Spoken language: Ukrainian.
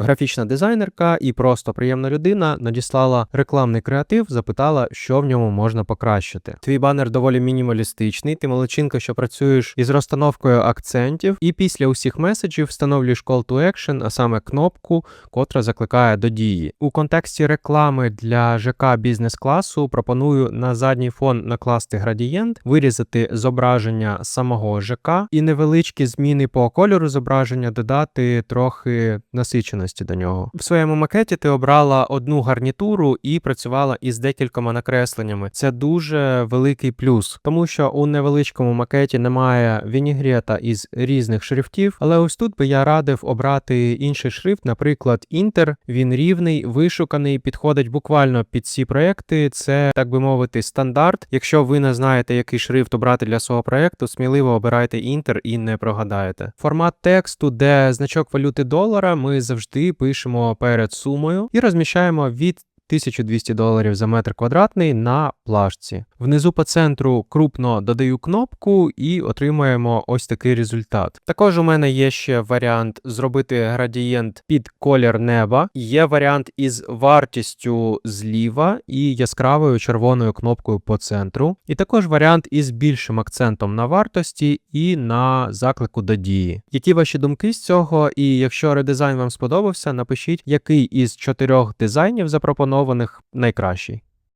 Графічна дизайнерка і просто приємна людина надіслала рекламний креатив, запитала, що в ньому можна покращити. Твій банер доволі мінімалістичний. Ти молодчинка, що працюєш із розстановкою акцентів, і після усіх меседжів встановлюєш call to action, а саме кнопку, котра закликає до дії. У контексті реклами для ЖК бізнес-класу пропоную на задній фон накласти градієнт, вирізати зображення самого ЖК і невеличкі зміни по кольору зображення додати трохи насиченості до нього. В своєму макеті ти обрала одну гарнітуру і працювала із декількома накресленнями. Це дуже великий плюс, тому що у невеличкому макеті немає вінігрета із різних шрифтів. Але ось тут би я радив обрати інший шрифт, наприклад, Інтер. Він рівний, вишуканий, підходить буквально під ці проекти. Це так би мовити, стандарт. Якщо ви не знаєте, який шрифт обрати для свого проекту, сміливо обирайте Інтер і не прогадаєте. Формат тексту, де значок валюти долара, ми завжди пишемо перед сумою і розміщаємо від 1200 доларів за метр квадратний на плашці. Внизу по центру крупно додаю кнопку і отримуємо ось такий результат. Також у мене є ще варіант зробити градієнт під колір неба. Є варіант із вартістю зліва і яскравою червоною кнопкою по центру. І також варіант із більшим акцентом на вартості і на заклику до дії. Які ваші думки з цього? І якщо редизайн вам сподобався, напишіть, який із чотирьох дизайнів запропонованих найкращий.